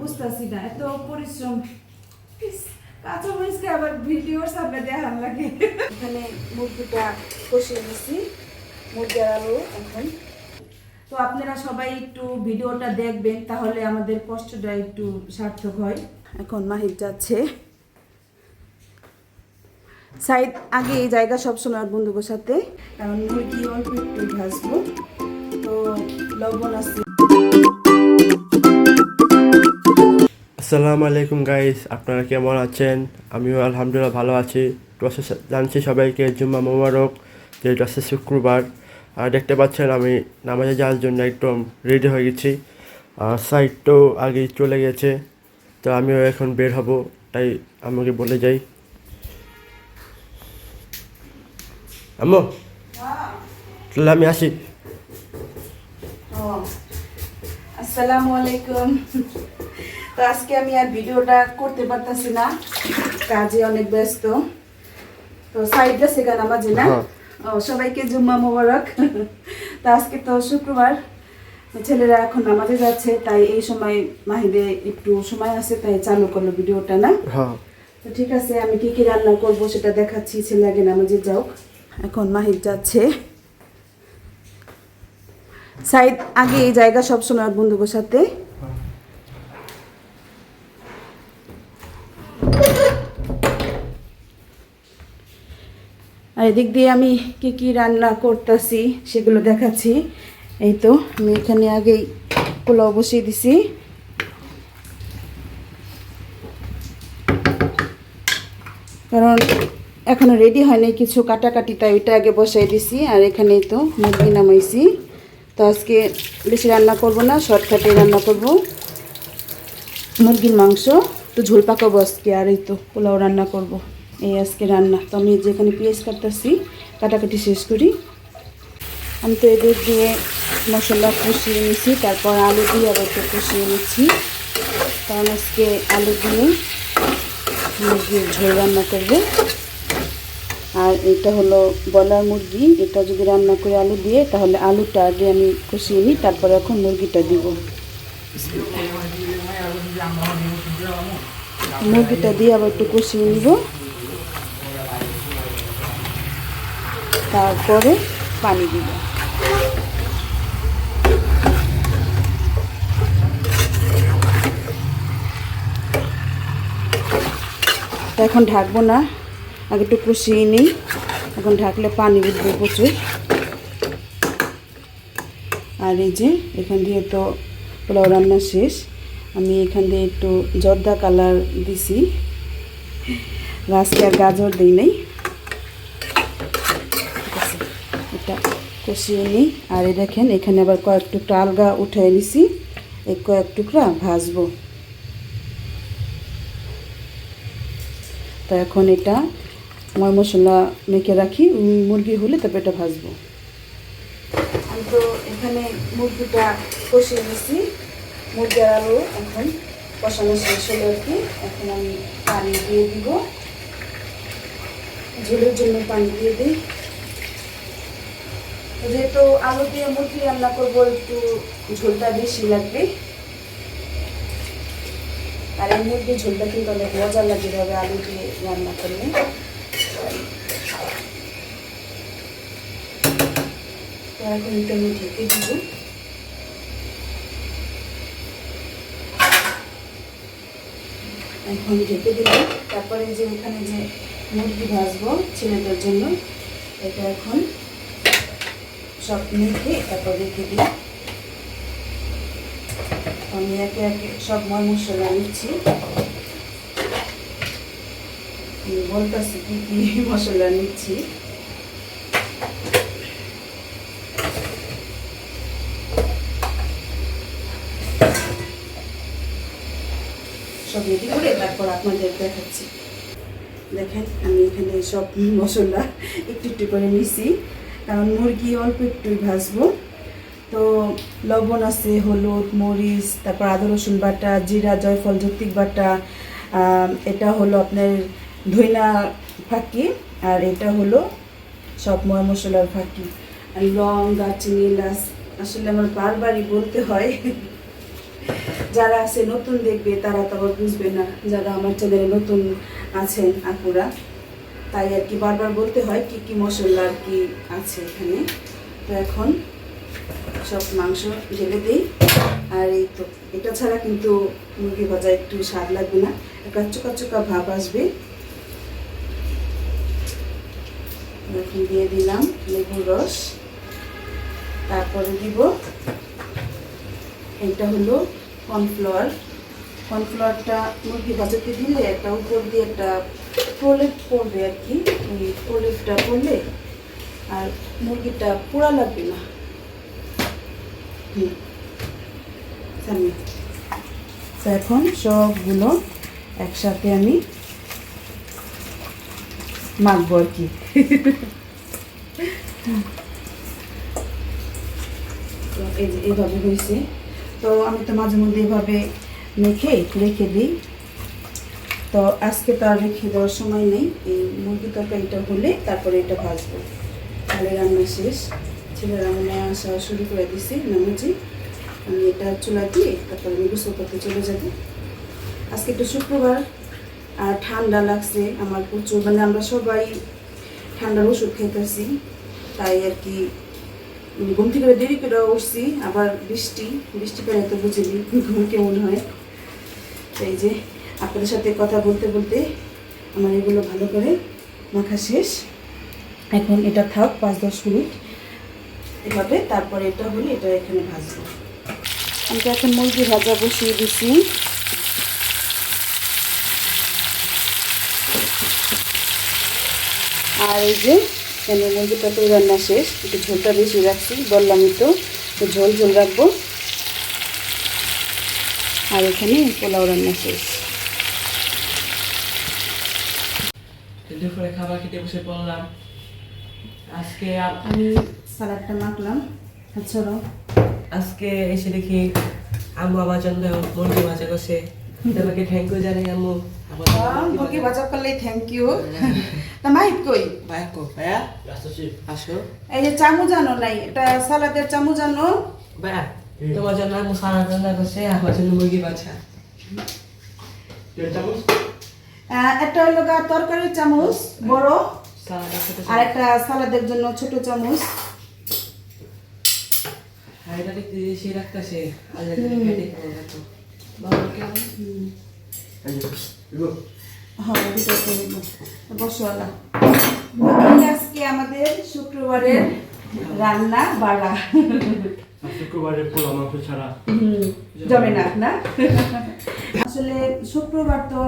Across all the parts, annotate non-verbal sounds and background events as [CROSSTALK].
বুঝতেছি না এত পরিশ্রম। কাঁচা মরিচকে আবার ভিডিওর সামনে দেখার লাগে। এখানে মুরগিটা কষিয়ে নিছি মুরগি আর আলু এখন। তো আপনারা সবাই একটু ভিডিওটা দেখবেন তাহলে আমাদের কষ্টটা একটু সার্থক হয়। এখন মাহির যাচ্ছে। সাইড আগে এই জায়গা সবসময় বন্ধুদের সাথে। কারণ মুরগি অল্প একটু ভাজবো তো লবণ আছে। আসসালামু আলাইকুম গাইস আপনারা কেমন আছেন? আমিও আলহামদুলিল্লাহ ভালো আছি। তো সে- জানছি সবাইকে জুম্মা মোবারক, যে আছে শুক্রবার। আর দেখতে পাচ্ছেন, আমি নামাজে যাওয়ার জন্য একদম রেডি হয়ে গেছি। আর সাইডটাও আগে চলে গেছে, তো আমিও এখন বের হব, তাই আমাকে বলে যাই। আম্মু, তাহলে আমি আসি। আসসালামু আলাইকুম। তো আজকে আমি আর ভিডিওটা করতে পারতাছি না। কাজে অনেক ব্যস্ত। তো সাইডটা সেখানে আমাজে না? হ্যাঁ। সবাইকে জুম্মা মোবারক। তো আজকে তো শুক্রবার। ছেলেরা এখন নামাজে যাচ্ছে তাই এই সময় মাহিদে একটু সময় আছে তাই চালু করল ভিডিওটা না? হ্যাঁ। তো ঠিক আছে আমি কি কি রান্না করব সেটা দেখাচ্ছি ছেলে আগে নামাজে যাও। এখন মাহির যাচ্ছে। সাইদ আগে এই জায়গা সবসময় বন্ধুদের সাথে এদিক দিয়ে আমি কি কি রান্না করতেছি সেগুলো দেখাচ্ছি। এই তো, আমি এখানে আগেই পোলাও বসিয়ে দিছি। কারণ এখনও রেডি হয়নি, কিছু কাটাকাটি, তাই ওইটা আগে বসাই দিছি। আর এখানে তো মুরগি নামাইছি। তো আজকে বেশি রান্না করব না, শর্টকাটে রান্না করব। মুরগির মাংস, তো ঝোল পাকাবো আজকে, আর এই তো পোলাও রান্না করব। এই আজকে রান্না। তো আমি যেখানে পেঁয়াজ কাটতেছি, কাটাকাটি শেষ করি। আমি তো এদের দিয়ে মশলা কষিয়ে নিছি, তারপর আলু দিয়ে আবার একটু কষিয়ে নিচ্ছি। কারণ আজকে আলু দিয়ে মুরগির ঝোল রান্না করবে। আর এটা হলো বলার মুরগি, এটা যদি রান্না করে আলু দিয়ে, তাহলে আলুটা আগে আমি কষিয়ে নিই, তারপরে এখন মুরগিটা দিব। মুরগিটা দিয়ে আবার একটু কষিয়ে নিব। তারপরে পানি দিব। এখন ঢাকবো না, আগে একটু কষিয়ে নিই, এখন ঢাকলে পানি উঠবে প্রচুর। আর এই যে এখান দিয়ে তো পোলাও রান্না শেষ, আমি এখান দিয়ে একটু জর্দা কালার দিছি। আর গাজর দিই নাই ঠিক আছে এটা কষিয়ে নিই। আর এই দেখেন, এখানে আবার কয়েক টুকরা আলগা উঠে নিছি। এই কয়েক টুকরা ভাজবো। তো এখন এটা ময় মশলা মেখে রাখি। মুরগি হলে তারপর এটা ভাজবো। আমি তো এখানে মুরগিটা কষিয়ে নিছি। মুরগি আলু এখন কষানো শেষ হলো আর কি। এখন আমি পানি দিয়ে দিব। ঝোলের জন্য পানি দিয়ে দিই। যেহেতু আলু দিয়ে মুরগি রান্না করব, একটু ঝোলটা বেশি লাগবে। আর এই মুরগির ঝোলটা কিন্তু অনেক মজা লাগে হবে আলু দিয়ে রান্না করলে। এখন এটা আমি ঢেকে দিব। এখন ঢেকে দিল তারপরে যে এখানে যে মুরগি ভাজবো ছেলেদের জন্য, এটা এখন সব মেখে তারপর রেখে দিই। আমি একে একে সব ময় মশলা নিচ্ছি বলতেছি কি কি [LAUGHS] মশলা নিচ্ছি। সব রেডি করে তারপর আপনাদের দেখাচ্ছি। দেখেন, আমি এখানে সব মশলা [LAUGHS] একটু একটু করে নিছি। কারণ মুরগি অল্প একটুই ভাজবো। তো লবণ আছে, হলুদ, মরিচ, তারপর আদা, রসুন বাটা, জিরা, জয়ফল, যৌক্তিক বাটা এটা হলো আপনার ধইনা ফাঁকি, আর এটা হলো সব ময় মশলার ফাঁকি। আর লং, দারচিনি, এলাচ, আসলে আমার বারবারই বলতে হয়। যারা আছে নতুন দেখবে, তারা তো আবার বুঝবে না, যারা আমার চ্যানেলে নতুন আছেন, আপুরা। তাই আর কি বারবার বলতে হয় কি কি মশলা আর কি আছে এখানে। তো এখন সব মাংস ঢেলে দিই। আর এই তো, এটা ছাড়া কিন্তু মুরগি ভাজা একটু স্বাদ লাগবে না। একটা চোকা চোকা ভাব আসবে। এখন দিয়ে দিলাম লেবুর রস। তারপরে দিব এটা হলো কর্নফ্লাওয়ার। কর্নফ্লাওয়ারটা মুরগি ভাজাতে দিলে একটা উপর দিয়ে একটা প্রলেপ পড়বে আর কি, ওই প্রলেপটা পড়লে আর মুরগিটা পোড়া লাগবে না। তো এখন সবগুলো একসাথে আমি মাখবো আর কি। তো এইভাবে হয়েছে। তো আমি তো মাঝে মধ্যে এইভাবে মেখে রেখে দিই। তো আজকে তো আর রেখে দেওয়ার সময় নেই। এই মুরগি তরকারিটা হলে তারপরে এটা ভাজবো। তাহলে রান্না শেষ। ছেলেরা মনে আসা শুরু করে দিছি নামাজি আমি এটা চুলা দিয়ে তারপরে আমি গোসল করতে চলে যাব। আজকে একটু শুক্রবার আর ঠান্ডা লাগছে আমার প্রচুর। মানে আমরা সবাই ঠান্ডার ওষুধ খেতেছি তাই আর কি উম, ঘুম থেকে দেরি করে উঠছি আবার বৃষ্টি। বৃষ্টি পেলে তো বুঝিনি ঘুম কেমন হয়। এই যে আপনাদের সাথে কথা বলতে বলতে আমার এগুলো ভালো করে মাখা শেষ। এখন এটা থাক পাঁচ দশ মিনিট। এভাবে তারপরে এটা হলে এটা এখানে ভাজবো। আমি এখন মুরগি ভাজা বসিয়ে দিছি। আর এই যে এখানে মুরগিটা তো রান্না শেষ, একটু ঝোলটা বেশি রাখছি বললামই তো ঝোল ঝোল রাখব। আর এখানে পোলাও রান্না শেষ। দুপুরে খাবার খেতে বসে পড়লাম। আজকে আমি সালাডটা মাখলাম আচ্ছা আজকে এসে দেখি আম্মু আমার জন্য মুরগি ভাজা করছে। তোমাকে থ্যাংক ইউ জানাই আম্মু। আমার জন্য মুরগি ভাজা করলে থ্যাংক ইউ তা মাহিত কই? ভাইয়া কো ভাইয়া? আসো। এই যে চামচ আনো নাই এটা সালাদের চামচ আনো ভাইয়া তোমার জন্য আম্মু সারা রান্না করছে আমার জন্য মুরগি ভাজা। আহ, একটা হলো গা তরকারির চামচ বড়। আর একটা সালাদের জন্য ছোট চামচ। হ্যাঁ আজকে আমাদের শুক্রবারের রান্না বাড়া। শুক্রবারে পোলা ছাড়া জমে না না? আসলে শুক্রবার তো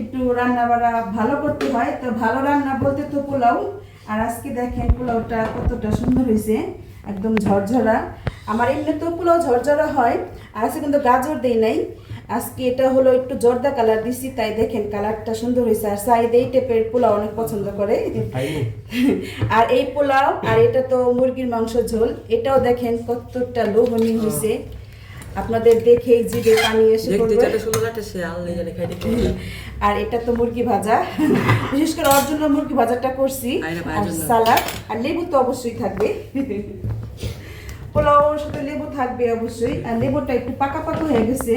একটু রান্না বাড়া ভালো করতে হয়, তো ভালো রান্না বলতে তো পোলাও। আর আজকে দেখেন পোলাওটা কতটা সুন্দর হয়েছে, একদম ঝরঝরা। আমার এমনি তো পোলাও ঝরঝরা হয়, আর আজকে কিন্তু গাজর দেই নাই। আজকে এটা হলো একটু জর্দা কালার দিছি তাই দেখেন কালারটা সুন্দর হয়েছে। আর সাইড এই টাইপের পোলাও অনেক পছন্দ করে। [LAUGHS] আর এই পোলাও আর এটা তো মুরগির মাংস ঝোল এটাও দেখেন কতটা লোভনীয় হয়েছে। আপনাদের দেখেই জিভে পানি এসে পড়বে। [LAUGHS] আর এটা তো মুরগি ভাজা। [LAUGHS] বিশেষ করে ওর জন্য মুরগি ভাজাটা করছি। আর আর সালাদ আর লেবু তো অবশ্যই থাকবে। পোলাওর সাথে লেবু থাকবে অবশ্যই। আর লেবুটা একটু পাকা পাকা হয়ে গেছে।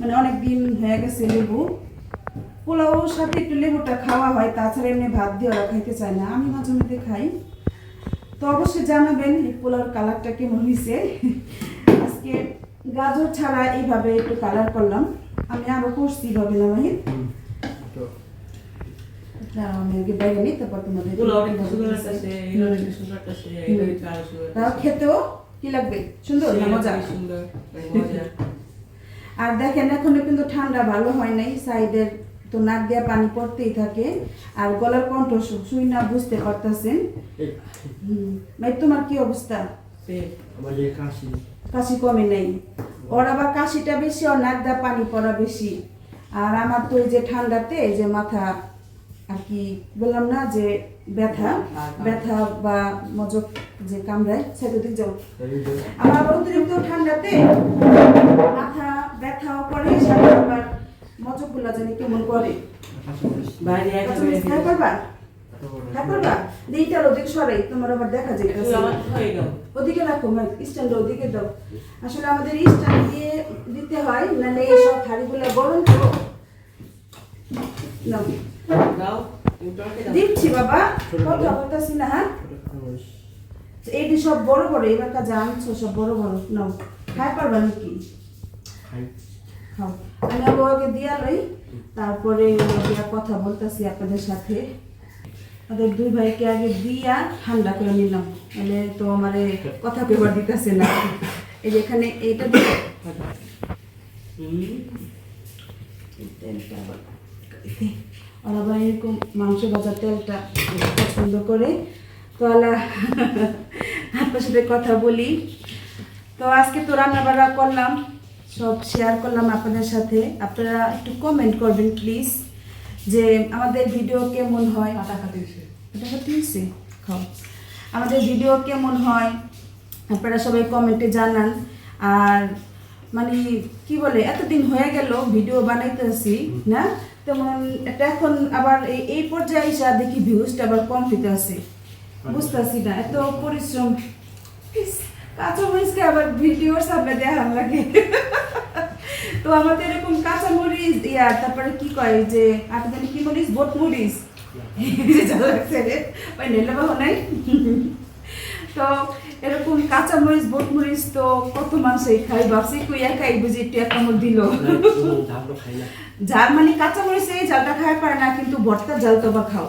মানে অনেক দিন হয়ে গেছে লেবু। পোলাওর সাথে একটু লেবুটা খাওয়া হয় তাছাড়া এমনি ভাত দিয়ে ওরা খাইতে চায় না। আমি মাঝে মধ্যে খাই। তো অবশ্যই জানাবেন এই পোলাওর কালারটা কেমন হয়েছে আজকে গাজর ছাড়া এইভাবে একটু কালার করলাম। আমি আরও করছি এইভাবে না আমি আগে বাইরে নিই তারপর তোমাদের পোলাও তাও খেতেও কি লাগবে? সুন্দর মজা? সুন্দর মজা। আর দেখেন এখনও কিন্তু ঠান্ডা ভালো হয় নাই সাইডের তো নাক দিয়া পানি পড়তেই থাকে। আর গলার কণ্ঠ শুই না বুঝতে পারতেছেন। ভাই তোমার কি অবস্থা? কাশি। কমে নেই। ওর আবার কাশিটা বেশি ওর নাক দিয়া পানি পড়া বেশি। আর আমার তো এই যে ঠান্ডাতে এই যে মাথা আর কি বললাম না যে ব্যথা ব্যথা বা মজক যে কামড়ায় সেটা দিক যাও। আমার অতিরিক্ত ঠান্ডাতে মাথা ব্যথাও করে সাথে আবার মজকগুলা জানি কেমন করে। বাইরে খাই পারবা খাই পারবা এইটার ওদিক সরাই তোমার আবার দেখা ওদিকে রাখো স্ট্যান্ড ওদিকে দাও। আসলে আমাদের স্ট্যান্ড দিয়ে দিতে হয় নাহলে এইসব হাড়িগুলো গরম তো নাও। দাও তুমি তরকারি দাও। দিচ্ছি বাবা কথা বলতেছি না হ্যাঁ? এইটি সব বড় বড় এবার কাজ আনছো সব বড় বড়। নাও খাই পারবা নাকি? আমি বাবাকে দিয়া লই, তারপরে দিয়া কথা বলতেছি আপনাদের সাথে। তাদের দুই ভাইকে আগে দিয়া ঠান্ডা করে নিলাম মানে তো আমার কথা পেবার দিতেছে না। এই যে এখানে এইটা দিয়ে ওরা আবার এরকম মাংস ভাজা তেলটা পছন্দ করে। তো আলা আপনার সাথে কথা বলি। তো আজকে তো রান্না বান্না করলাম। সব শেয়ার করলাম আপনাদের সাথে। আপনারা একটু কমেন্ট করবেন প্লিজ যে আমাদের ভিডিও কেমন হয়। খাও। আমাদের ভিডিও কেমন হয় আপনারা সবাই কমেন্টে জানান। আর মানে কি বলে এতদিন হয়ে গেল ভিডিও বানাইতেছি না? তেমন এটা এখন আবার এই এই পর্যায়ে এসে দেখি ভিউজটা আবার কম হইতে আছে বুঝতেছি না এত পরিশ্রম। ইস, কাঁচা মরিচকে আবার ভিডিওর সামনে দেখান লাগে। তো আমাদের এরকম কাঁচা মরিচ ইয়া তারপরে কি কয় যে আপনাদের কি মরিচ? বোট মরিচ নাই। তো এরকম কাঁচা মরিচ বোট মরিচ তো কত মানুষই খাই ভাবছি কই একাই বুঝি একটু এক কামড় দিল। ঝাল মানে কাঁচা মরিচ এই জালটা খাই পারে না কিন্তু ভর্তার জাল তো বা খাও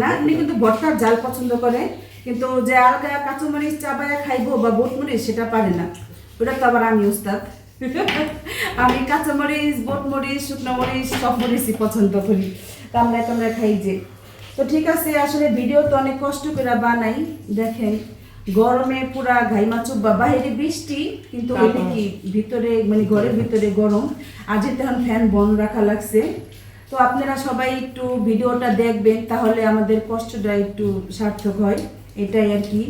না আপনি কিন্তু ভর্তার জাল পছন্দ করে। কিন্তু যে আলগা কাঁচা মরিচ চাবায়া খাইবো বা বোট মরিচ সেটা পারে না। ওটা তো আবার আমি উস্তাদ। [LAUGHS] আমি কাঁচা মরিচ বোট মরিচ শুকনো মরিচ সব মরিচই পছন্দ করি। কামড়ায় কামড়ায় খাই যে। তো ঠিক আছে আসলে ভিডিও তো অনেক কষ্ট করে বানাই। দেখেন গরমে পুরা ঘাইমা চুব্বা। বাইরে বৃষ্টি কিন্তু কি ভিতরে মানে ঘরের ভিতরে গরম। আজ তখন ফ্যান বন্ধ রাখা লাগছে। তো আপনারা সবাই একটু ভিডিওটা দেখবেন তাহলে আমাদের কষ্টটা একটু সার্থক হয়। এটাই আর কি।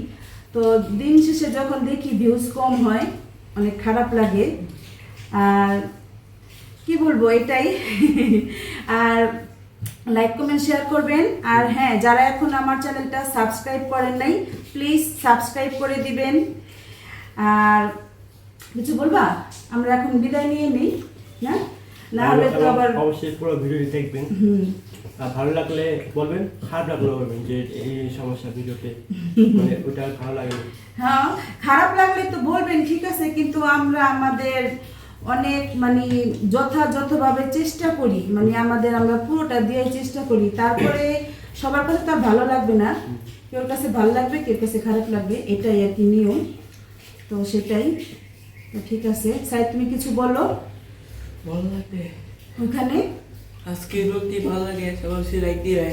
তো দিন শেষে যখন দেখি ভিউজ কম হয়, অনেক খারাপ লাগে। আর কি বলব এটাই। আর লাইক কমেন্ট শেয়ার করবেন। আর হ্যাঁ যারা এখন আমার চ্যানেলটা সাবস্ক্রাইব করেন নাই প্লিজ সাবস্ক্রাইব করে দিবেন। আর কিছু বলবা? আমরা এখন বিদায় নিয়ে নিই, না? না হলে তো আবার অবশ্যই পুরো ভিডিওটি দেখবেন। আর ভালো লাগলে বলবেন খারাপ লাগলে বলবেন যে এই এই সমস্যা ভিডিওতে। মানে ওটা ভালো লাগে হ্যাঁ খারাপ লাগলে তো বলবেন ঠিক আছে কিন্তু আমরা আমাদের অনেক মানে যথাযথভাবে চেষ্টা করি। মানে আমাদের আমরা পুরোটা দিয়ে চেষ্টা করি। তারপরে সবার কাছে তার ভালো লাগবে না। কেউ কাছে ভালো লাগবে কেউ কাছে খারাপ লাগবে এটাই আর কি নিয়ম। তো সেটাই। তো ঠিক আছে। সাই তুমি কিছু বলো? ভালো লাগবে ওখানে? আজকে বিরক্তি ভালো লাগে অবশ্যই লাইক দিবে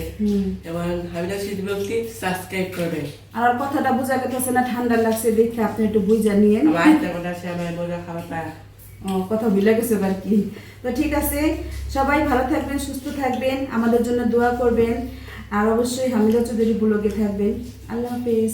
এবার হাবিলা শীত বিরক্তি সাবস্ক্রাইব করবে। আর কথাটা বোঝা গেছে না ঠান্ডা লাগছে দেখে আপনি একটু বুঝা আমার আমার ও, কথা ভুলে গেছে আর কি। তো ঠিক আছে সবাই ভালো থাকবেন সুস্থ থাকবেন আমাদের জন্য দোয়া করবেন। আর অবশ্যই হামিদা চৌধুরী ব্লগে থাকবেন। আল্লাহ হাফেজ।